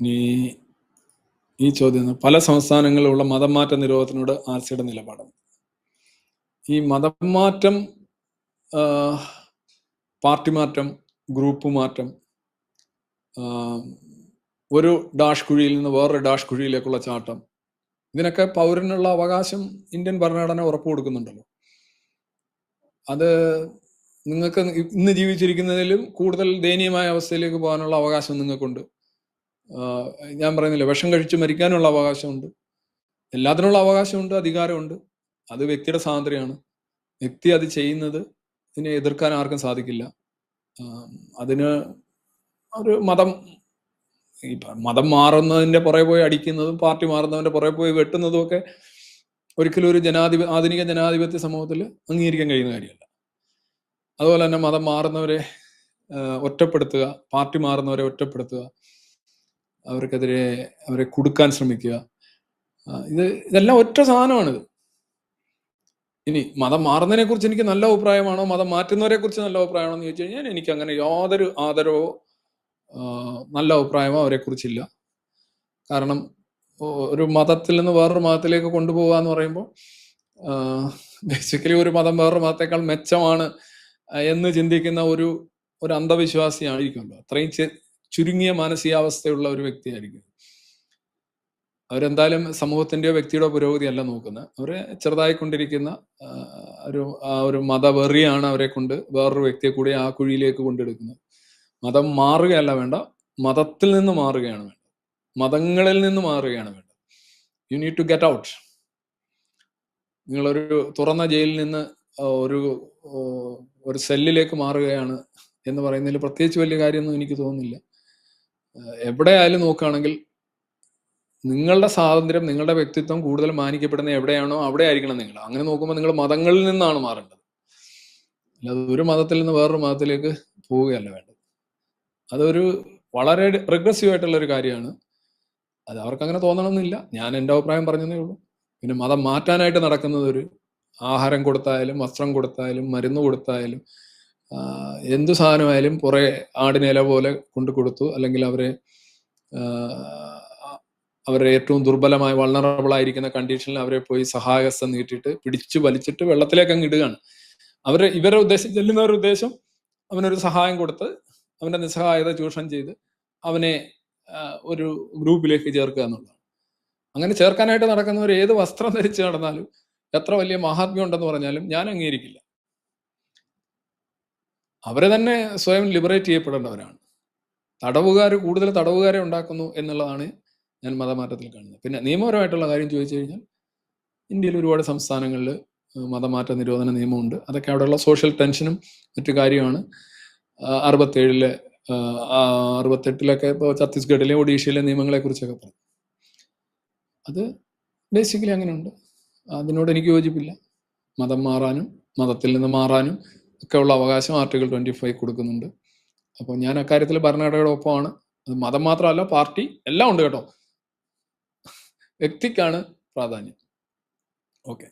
ഇനി ഈ ചോദ്യം പല സംസ്ഥാനങ്ങളിലുള്ള മതം മാറ്റ നിരോധനത്തിനോട് ആർ സിയുടെ നിലപാട്? ഈ മതം മാറ്റം പാർട്ടി മാറ്റം ഗ്രൂപ്പ് മാറ്റം ഒരു ഡാഷ് കുഴിയിൽ നിന്ന് വേറൊരു ഡാഷ് കുഴിയിലേക്കുള്ള ചാട്ടം ഇതിനൊക്കെ പൗരനുള്ള അവകാശം ഇന്ത്യൻ ഭരണഘടന ഉറപ്പ് കൊടുക്കുന്നുണ്ടല്ലോ. അത് നിങ്ങൾക്ക് ഇന്ന് ജീവിച്ചിരിക്കുന്നതിലും കൂടുതൽ ദയനീയമായ അവസ്ഥയിലേക്ക് പോകാനുള്ള അവകാശം നിങ്ങൾക്കുണ്ട്. ഞാൻ പറയുന്നില്ല. വിഷം കഴിച്ച് മരിക്കാനുള്ള അവകാശമുണ്ട്. എല്ലാത്തിനുള്ള അവകാശമുണ്ട് അധികാരമുണ്ട്. അത് വ്യക്തിയുടെ സ്വാതന്ത്ര്യമാണ്. വ്യക്തി അത് ചെയ്യുന്നത് ഇതിനെ എതിർക്കാൻ ആർക്കും സാധിക്കില്ല. അതിന് ഒരു മതം ഈ മതം മാറുന്നതിന്റെ പുറകെ പോയി അടിക്കുന്നതും പാർട്ടി മാറുന്നതിന്റെ പുറകെ പോയി വെട്ടുന്നതും ഒക്കെ ഒരിക്കലും ഒരു ജനാധിപ ആധുനിക ജനാധിപത്യ സമൂഹത്തിൽ അംഗീകരിക്കാൻ കഴിയുന്ന കാര്യമല്ല. അതുപോലെ തന്നെ മതം മാറുന്നവരെ ഒറ്റപ്പെടുത്തുക പാർട്ടി മാറുന്നവരെ ഒറ്റപ്പെടുത്തുക അവർക്കെതിരെ അവരെ കൊടുക്കാൻ ശ്രമിക്കുക. ഇത് ഇതെല്ലാം ഒറ്റ സാധനമാണിത്. ഇനി മതം മാറുന്നതിനെ കുറിച്ച് എനിക്ക് നല്ല അഭിപ്രായമാണോ? മതം മാറ്റുന്നവരെ കുറിച്ച് നല്ല അഭിപ്രായമാണോ എന്ന് ചോദിച്ചു കഴിഞ്ഞാൽ എനിക്ക് അങ്ങനെ യാതൊരു ആദരവോ നല്ല അഭിപ്രായമോ അവരെ കുറിച്ചില്ല കാരണം ഒരു മതത്തിൽ നിന്ന് വേറൊരു മതത്തിലേക്ക് കൊണ്ടുപോകുക എന്ന് പറയുമ്പോൾ ബേസിക്കലി ഒരു മതം വേറൊരു മതത്തെക്കാൾ മെച്ചമാണ് എന്ന് ചിന്തിക്കുന്ന ഒരു ഒരു അന്ധവിശ്വാസിയായിരിക്കുമല്ലോ. അത്രയും ചുരുങ്ങിയ മാനസികാവസ്ഥയുള്ള ഒരു വ്യക്തിയായിരിക്കും. അവരെന്തായാലും സമൂഹത്തിന്റെയോ വ്യക്തിയുടെയോ പുരോഗതി അല്ല നോക്കുന്നത്. അവരെ ചെറുതായിക്കൊണ്ടിരിക്കുന്ന കൊണ്ടിരിക്കുന്ന ഒരു ആ ഒരു മതവെറിയാണ് അവരെ കൊണ്ട് വേറൊരു വ്യക്തിയെ കൂടി ആ കുഴിയിലേക്ക് കൊണ്ടെടുക്കുന്നത്. മതം മാറുകയല്ല വേണ്ട മതത്തിൽ നിന്ന് മാറുകയാണ് വേണ്ടത്. മതങ്ങളിൽ നിന്ന് മാറുകയാണ് വേണ്ടത്. You need to get out നിങ്ങളൊരു തുറന്ന ജയിലിൽ നിന്ന് ഒരു ഒരു സെല്ലിലേക്ക് മാറുകയാണ് എന്ന് പറയുന്നതിൽ പ്രത്യേകിച്ച് വലിയ കാര്യമൊന്നും എനിക്ക് തോന്നുന്നില്ല. എവിടെയായാലും നോക്കുകയാണെങ്കിൽ നിങ്ങളുടെ സ്വാതന്ത്ര്യം നിങ്ങളുടെ വ്യക്തിത്വം കൂടുതൽ മാനിക്കപ്പെടുന്ന എവിടെയാണോ അവിടെ ആയിരിക്കണം നിങ്ങൾ. അങ്ങനെ നോക്കുമ്പോൾ നിങ്ങൾ മതങ്ങളിൽ നിന്നാണ് മാറേണ്ടത്. അല്ലാതെ ഒരു മതത്തിൽ നിന്ന് വേറൊരു മതത്തിലേക്ക് പോവുകയല്ല വേണ്ടത്. അതൊരു വളരെ റിഗ്രസീവ് ആയിട്ടുള്ള ഒരു കാര്യമാണ്. അത് അവർക്ക് അങ്ങനെ തോന്നണമെന്നില്ല ഞാൻ എന്റെ അഭിപ്രായം പറഞ്ഞതേ ഉള്ളൂ. പിന്നെ മതം മാറ്റാനായിട്ട് നടക്കുന്നത് ഒരു ആഹാരം കൊടുത്തായാലും വസ്ത്രം കൊടുത്തായാലും മരുന്ന് കൊടുത്തായാലും എന്ത് സാധനമായാലും കുറെ ആടിനില പോലെ കൊണ്ടു കൊടുത്തു. അല്ലെങ്കിൽ അവരെ അവരെ ഏറ്റവും ദുർബലമായ വൾണറബിൾ ആയിരിക്കുന്ന കണ്ടീഷനിൽ അവരെ പോയി സഹായഹസ്തം നീട്ടിയിട്ട് പിടിച്ചു വലിച്ചിട്ട് വെള്ളത്തിലേക്ക് അങ്ങ് ഇടുകയാണ്. അവരെ ഇവരെ ഉദ്ദേശം ചെല്ലുന്നവരുടെ ഉദ്ദേശം അവനൊരു സഹായം കൊടുത്ത് അവന്റെ നിസ്സഹായത ചൂഷണം ചെയ്ത് അവനെ ഒരു ഗ്രൂപ്പിലേക്ക് ചേർക്കുക എന്നുള്ളതാണ്. അങ്ങനെ ചേർക്കാനായിട്ട് നടക്കുന്നവർ ഏത് വസ്ത്രം ധരിച്ച് നടന്നാലും എത്ര വലിയ മഹാത്മ്യം ഉണ്ടെന്ന് പറഞ്ഞാലും ഞാൻ അംഗീകരിക്കില്ല. അവരെ തന്നെ സ്വയം ലിബറേറ്റ് ചെയ്യപ്പെടേണ്ടവരാണ്. തടവുകാർ കൂടുതൽ തടവുകാരെ ഉണ്ടാക്കുന്നു എന്നുള്ളതാണ് ഞാൻ മതമാറ്റത്തിൽ കാണുന്നത്. പിന്നെ നിയമപരമായിട്ടുള്ള കാര്യം ചോദിച്ചു കഴിഞ്ഞാൽ ഇന്ത്യയിൽ ഒരുപാട് സംസ്ഥാനങ്ങളിൽ മതമാറ്റ നിരോധന നിയമമുണ്ട്. അതൊക്കെ അവിടെയുള്ള സോഷ്യൽ ടെൻഷനും മറ്റു കാര്യമാണ്. അറുപത്തേഴിലെ അറുപത്തെട്ടിലൊക്കെ ഇപ്പോൾ ഛത്തീസ്ഗഡിലെ ഒഡീഷയിലെ നിയമങ്ങളെ കുറിച്ചൊക്കെ പറഞ്ഞു. അത് ബേസിക്കലി അങ്ങനെയുണ്ട്. അതിനോട് എനിക്ക് യോജിപ്പില്ല. മതം മാറാനും മതത്തിൽ നിന്ന് മാറാനും ഒക്കെ ഉള്ള അവകാശം ആർട്ടിക്കിൾ ട്വന്റി ഫൈവ് കൊടുക്കുന്നുണ്ട്. അപ്പോൾ ഞാൻ അക്കാര്യത്തിൽ ഭരണഘടനയുടെ ഒപ്പമാണ് അത് മതം മാത്രമല്ല പാർട്ടി എല്ലാം ഉണ്ട് കേട്ടോ. വ്യക്തിക്കാണ് പ്രാധാന്യം. ഓക്കെ.